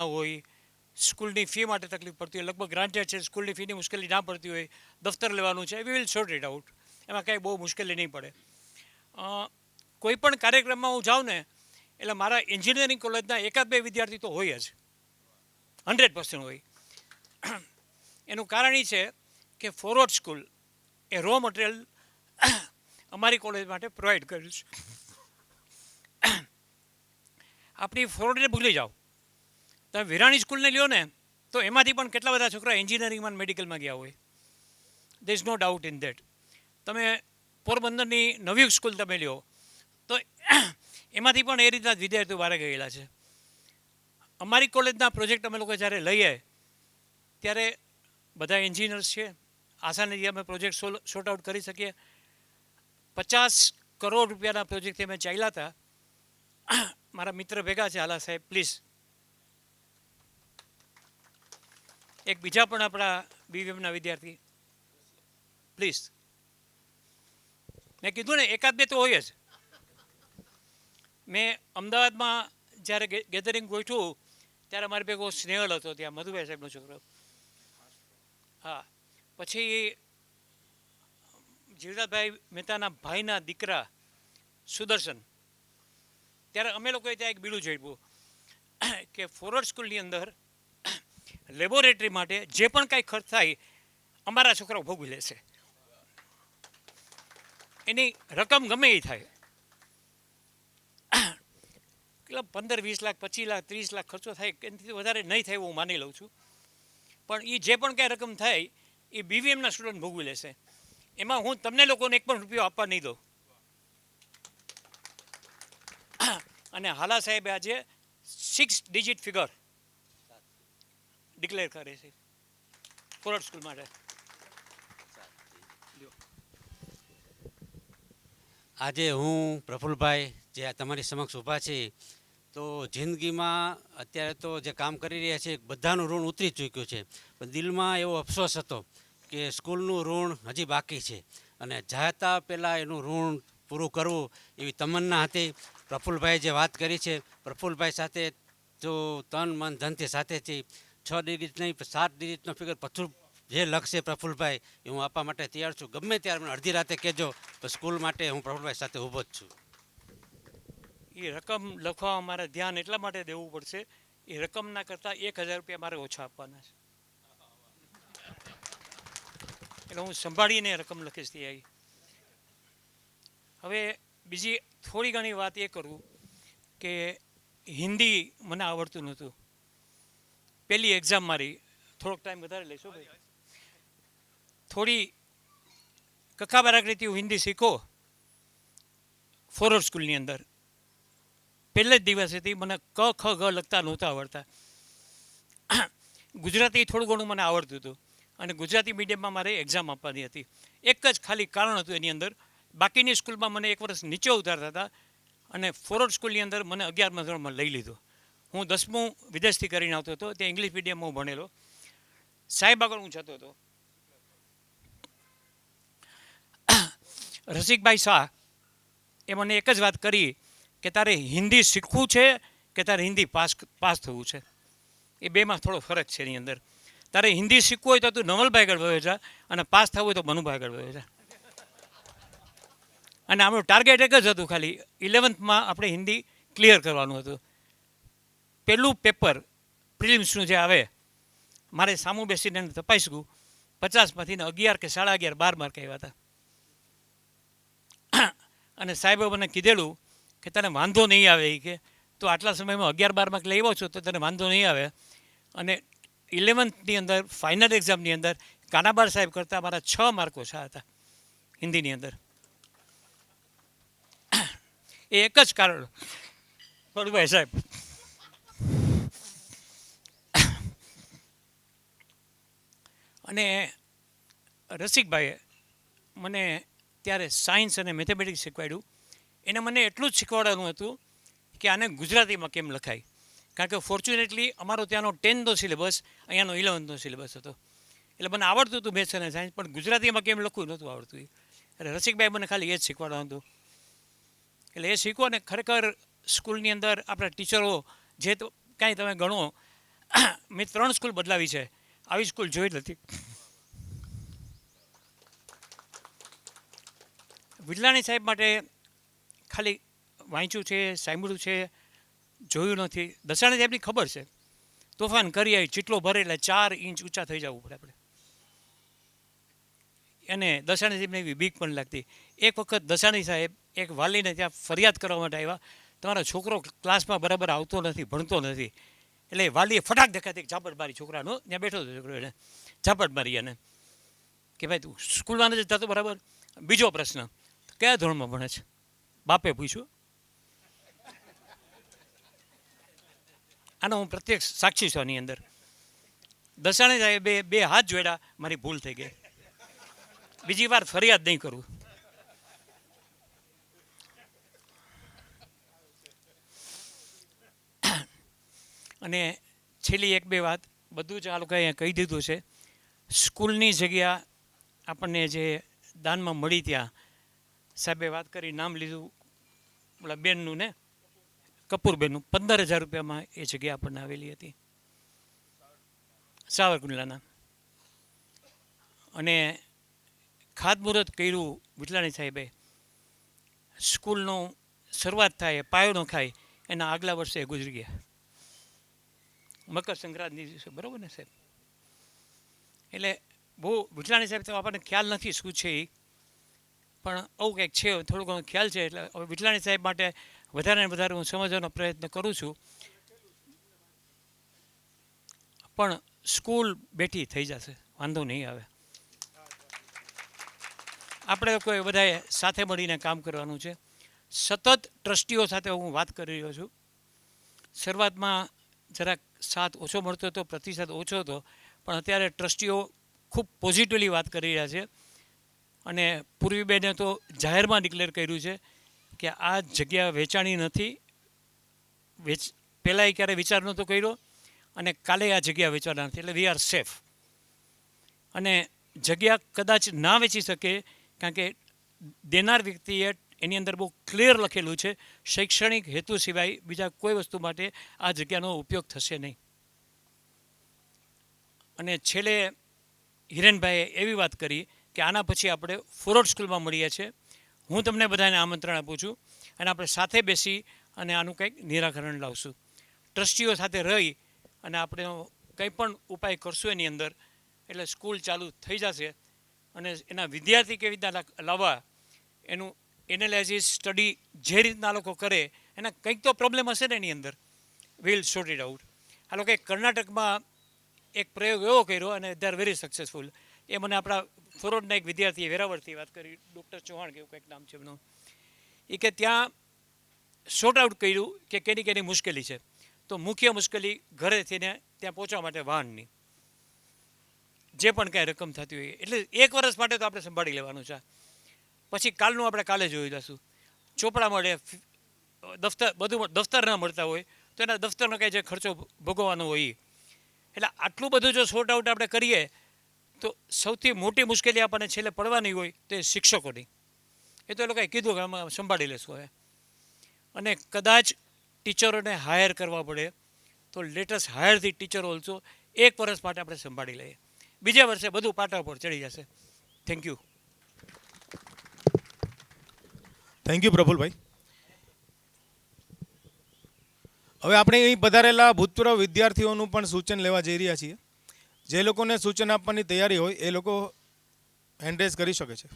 હોય, સ્કૂલની ફી માટે તકલીફ પડતી હોય, લગભગ ગ્રાન્ટેડ છે, સ્કૂલની ફીની મુશ્કેલી ના પડતી હોય, દફતર લેવાનું છે we will sort it out એમાં કાંઈ બહુ મુશ્કેલી નહીં પડે. કોઈ પણ કાર્યક્રમમાં હું જાઉં ને, એટલે મારા એન્જિનિયરિંગ કોલેજના એકાદ બે વિદ્યાર્થી તો હોય જ. હંડ્રેડ પર્સન્ટ હોય. એનું કારણ એ છે કે ફોરવર્ડ સ્કૂલ એ રો મટીરિયલ અમારી કોલેજ માટે પ્રોવાઈડ કર્યું છે. આપણી ફોરવર્ડને ભૂલી જાઓ. તમે વિરાણી સ્કૂલને લ્યો ને, તો એમાંથી પણ કેટલા બધા છોકરા એન્જિનિયરિંગમાં મેડિકલમાં ગયા હોય? There is no doubt in that તમે પોરબંદરની નવી સ્કૂલ તમે લ્યો, તો એમાંથી પણ એ રીતના વિદ્યાર્થીઓ બહાર ગયેલા છે. અમારી કોલેજના પ્રોજેક્ટ અમે લોકો જ્યારે લઈએ, ત્યારે બધા એન્જિનિયર્સ છે. આસાનીથી અમે પ્રોજેક્ટ શોર્ટ આઉટ કરી શકીએ. પચાસ કરોડ રૂપિયાના પ્રોજેક્ટથી અમે ચાલ્યા હતા. મારા મિત્ર ભેગા છે હાલા સાહેબ, પ્લીઝ. એક બીજા પણ આપણા બીવીએમના વિદ્યાર્થી. પ્લીઝ મેં કીધું ને, એકાદ બે તો હોય જ. મેં અમદાવાદમાં જ્યારે ગેધરિંગ ગોઠવું, ત્યારે મારી ભેગો સ્નેહલ હતો ત્યાં, મધુભાઈ સાહેબનો છોકરો. હા. પછી જીવરાજભાઈ મહેતાના ભાઈના દીકરા સુદર્શન. ત્યારે અમે લોકોએ ત્યાં એક બીડું જોડ્યું કે ફોરવર્ડ સ્કૂલની અંદર લેબોરેટરી માટે જે પણ કાંઈ ખર્ચ થાય, અમારા છોકરાઓ ભોગવી લેશે એની રકમ ગમે એ થાય. કેટલા પંદર, વીસ લાખ, પચીસ લાખ, ત્રીસ લાખ ખર્ચો થાય, એનાથી વધારે નહીં થાય હું માની લઉં છું. પણ એ જે પણ કાંઈ રકમ થાય એ બીવીએમના સ્ટુડન્ટ ભોગવી લેશે એમાં હું તમને લોકોને એક પણ રૂપિયો આપવા નહીં દઉં. અને હાલા સાહેબે આજે સિક્સ ડિજિટ ફિગર ડિક્લેર કરે છે. ફોરવર્ડ સ્કૂલ માટે. આજે હું પ્રફુલભાઈ, જે તમારી સમક્ષ ઊભા છે, તો જિંદગીમાં અત્યારે તો જે કામ કરી રહ્યા છે, બધાનું ઋણ ઉતરી ચૂક્યું છે. પણ દિલમાં એવો અફસોસ હતો કે સ્કૂલનું ઋણ હજી બાકી છે. અને જાતા પહેલાં એનું ઋણ પૂરું કરવું એવી તમન્ના હતી. પ્રફુલભાઈ જે વાત કરી છે, પ્રફુલભાઈ સાથે જો તન મન ધનથી સાથેથી છ ડિજિટ નહીં સાત ડિજિટનો ફિગર પથ્થર જે લખશે પ્રફુલભાઈ, એ હું આપવા માટે તૈયાર છું. ગમે ત્યારે મને અડધી રાતે કહેજો, તો સ્કૂલ માટે હું પ્રફુલભાઈ સાથે ઊભો જ છું. એ રકમ લખવામાં મારે ધ્યાન એટલા માટે દેવું પડશે, એ રકમના કરતાં એક હજાર રૂપિયા મારે ઓછા આપવાના છે. એટલે હું સંભાળીને રકમ લખીશ ત્યાં હવે બીજી થોડી ઘણી વાત એ કરું કે હિન્દી મને આવડતું નહોતું. પહેલી એક્ઝામ મારી. થોડોક ટાઈમ વધારે લઈશું થોડી કક્કા બારાકરીથી હું હિન્દી શીખો. ફોરવર્ડ સ્કૂલની અંદર. પહેલે જ દિવસેથી મને ક, ખ, ગ લખતા નહોતા આવડતા. ગુજરાતી થોડું ઘણું મને આવડતું હતું. અને ગુજરાતી મીડિયમમાં મારે એક્ઝામ આપવાની હતી. એક જ ખાલી કારણ હતું એની અંદર. બાકીની સ્કૂલમાં મને એક વર્ષ નીચે ઉતારતા હતા. અને ફોરવર્ડ સ્કૂલની અંદર મને અગિયારમાં ધોરણમાં લઈ લીધો. હું દસમું વિદેશથી કરીને આવતો હતો, ત્યાં ઇંગ્લિશ મીડિયમમાં હું ભણેલો. સાહેબ આગળ હું જતો હતો. રસિકભાઈ શાહ એ મને એક જ વાત કરી કે તારે હિન્દી શીખવું છે કે તારે હિન્દી પાસ પાસ થવું છે? એ બેમાં થોડો ફરક છે એની અંદર. તારે હિન્દી શીખવું હોય તો તું નવલભાઈ આગળ વહે જા અને પાસ થવું હોય તો મનુભાઈ આગળ વહે જા. અને આપણું ટાર્ગેટ એક જ હતું ખાલી. ઇલેવન્થમાં આપણે હિન્દી ક્લિયર કરવાનું હતું. પહેલું પેપર પ્રિલિમ્સનું જે આવે, મારે સામું બેસીને તપાસ ગયું પચાસમાંથી ને અગિયાર કે સાડા અગિયાર બાર માર્ક આવ્યા હતા. અને સાહેબે મને કીધેલું કે તને વાંધો નહીં આવે એ કે, તો આટલા સમયમાં અગિયાર બાર માર્ક લઈ આવ્યો છો, તો તને વાંધો નહીં આવે. અને ઇલેવન્થની અંદર, ફાઇનલ એક્ઝામની અંદર, કાનાબાર સાહેબ કરતાં મારા છ માર્ક ઓછા હતા, હિન્દીની અંદર. એ એક જ કારણ. ફળભાઈ સાહેબ અને રસિકભાઈએ મને ત્યારે સાયન્સ અને મેથેમેટિક્સ શીખવાડ્યું. એને મને એટલું જ શીખવાડવાનું હતું કે આને ગુજરાતીમાં કેમ લખાય? કારણ કે ફોર્ચ્યુનેટલી અમારો ત્યાંનો ટેન્થનો સિલેબસ અહીંયાનો ઇલેવન્થનો સિલેબસ હતો. એટલે મને આવડતું હતું મેથ્સ અને સાયન્સ પણ ગુજરાતીમાં કેમ લખવું નહોતું આવડતું એટલે રસિકભાઈ મને ખાલી એ જ શીખવાડવાનું હતું. એટલે એ શીખો અને ખરેખર સ્કૂલની અંદર આપણા ટીચરો જે તો કાંઈ તમે ગણો મેં ત્રણ સ્કૂલ બદલાવી છે. આવી સ્કૂલ જોઈ નથી. વિડલાણી સાહેબ માટે ખાલી વાંચ્યું છે, સાંભળ્યું છે, જોયું નથી. દસાણી સાહેબની ખબર છે. તોફાન કરી આવી, ચીટલો ભરે એટલે ચાર ઇંચ ઊંચા થઈ જવું પડે આપણે. એને દસાણી સાહેબને એવી બીક પણ લાગતી. એક વખત દસાણી સાહેબ એક વાલીને ત્યાં ફરિયાદ કરવા માટે આવ્યા. તમારો છોકરો ક્લાસમાં બરાબર આવતો નથી, ભણતો નથી. એટલે વાલીએ ફટાક દેખાતી ઝાપટ મારી છોકરાનો. ત્યાં બેઠો હતો છોકરો એને ઝાપટ મારી એને. કે ભાઈ તું સ્કૂલમાં નથી થતો બરાબર? બીજો પ્રશ્ન. કયા ધોરણમાં ભણે છે? બાપે પૂછ્યું. આનો હું પ્રત્યક્ષ સાક્ષી છું આની અંદર. દસાણી સાહેબે બે હાથ જોડ્યા, મારી ભૂલ થઈ ગઈ. બીજી વાર ફરિયાદ નહીં કરું. અને છેલ્લી એક બે વાત બધું જ આ લોકોએ કહી દીધું છે. સ્કૂલની જગ્યા આપણને જે દાનમાં મળી ત્યાં. સાહેબે વાત કરી, નામ લીધું ઓલા બેનનું ને, કપૂરબેનનું. પંદર હજાર રૂપિયામાં એ જગ્યા આપણને આવેલી હતી. સાવરકુંડલાના. અને ખાતમુહૂર્ત કર્યું વિટલાણી સાહેબે. સ્કૂલનો શરૂઆત થાય પાયો ખાય, એના આગલા વર્ષે ગુજરી ગયા. મકર સંક્રાંતિ દિવસે, બરાબર ને સાહેબ? એટલે બહુ વિટલાણી સાહેબ તો આપણને ખ્યાલ નથી શું છે એ, પણ આવું કંઈક છે, થોડું ઘણો ખ્યાલ છે, એટલે હવે વિટલાણી સાહેબ માટે વધારે ને વધારે હું સમજવાનો પ્રયત્ન કરું છું. પણ સ્કૂલ બેઠી થઈ જશે, વાંધો નહીં આવે. આપણે કોઈ બધાએ સાથે મળીને કામ કરવાનું છે. સતત ટ્રસ્ટીઓ સાથે હું વાત કરી રહ્યો છું. શરૂઆતમાં જરાક સાથ ઓછો મળતો હતો, પ્રતિસાદ ઓછો હતો, પણ અત્યારે ટ્રસ્ટીઓ ખૂબ પોઝિટિવલી વાત કરી રહ્યા છે. અને પૂર્વીબેને તો જાહેરમાં ડિક્લેર કર્યું છે કે આ જગ્યા વેચાણી નથી, વેચ, પહેલાં ક્યારે વિચાર નહોતો કર્યો અને કાલે આ જગ્યા વેચવાના નથી, એટલે વી આર સેફ અને જગ્યા કદાચ ના વેચી શકે, કારણ કે દેનાર વ્યક્તિએ એની અંદર બહુ ક્લિયર લખેલું છે, શૈક્ષણિક હેતુ સિવાય બીજા કોઈ વસ્તુ માટે આ જગ્યાનો ઉપયોગ થશે નહીં. અને છેલ્લે હિરેનભાઈએ એવી વાત કરી કે આના પછી આપણે ફોરવર્ડ સ્કૂલમાં મળીએ છીએ. હું તમને બધાને આમંત્રણ આપું છું અને આપણે સાથે બેસી અને આનું કંઈક નિરાકરણ લાવશું. ટ્રસ્ટીઓ સાથે રહી અને આપણે કંઈ પણ ઉપાય કરશું એની અંદર, એટલે સ્કૂલ ચાલુ થઈ જશે અને એના વિદ્યાર્થી કેવી રીતના લાવવા એનું એનાલાઇઝિસ સ્ટડી જે રીતના લોકો કરે, એના કંઈક તો પ્રોબ્લેમ હશે ને એની અંદર. વિલ સોર્ટ ઇટ આઉટ આ લોકોએ કર્ણાટકમાં એક પ્રયોગ એવો કર્યો અને દે આર વેરી સક્સેસફુલ એ મને આપણા ફોરોડના એક વિદ્યાર્થીએ વેરાવળથી વાત કરી, ડૉક્ટર ચૌહાણ કે એવું કંઈક નામ છે એમનું. એ કે ત્યાં શોર્ટ આઉટ કર્યું કે કેની કેની મુશ્કેલી છે. તો મુખ્ય મુશ્કેલી ઘરેથી ને ત્યાં પહોંચવા માટે વાહનની. જે પણ કાંઈ રકમ થતી હોય. એટલે એક વર્ષ માટે તો આપણે સંભાળી લેવાનું છે. પછી કાલનું આપણે કાલે જોઈ લઈશું. ચોપડા મળે દફતર બધું દફતર ન મળતા હોય, તો એના દફતરનો કાંઈ જે ખર્ચો ભોગવવાનો હોય. એટલે આટલું બધું જો શોર્ટ આઉટ આપણે કરીએ, તો સૌથી મોટી મુશ્કેલી આપણને છેલ્લે પડવાની હોય તો એ શિક્ષકોની. એ તો એ લોકોએ કીધું કે આમાં સંભાળી લેશું હવે. અને કદાચ ટીચરોને હાયર કરવા પડે, તો લેટેસ્ટ હાયરથી ટીચર ઓલસો એક વર્ષ માટે આપણે સંભાળી લઈએ. બીજા વર્ષે બધું પાટા પર ચડી જશે. Thank you thank you Prafulbhai હવે આપણે અહીં પધારેલા ભૂતપૂર્વ વિદ્યાર્થીઓનું પણ સૂચન લેવા જઈ રહ્યા છીએ. જે લોકોને સૂચન આપવાની તૈયારી હોય, એ લોકો હેન્ડરેઝ કરી શકે છે.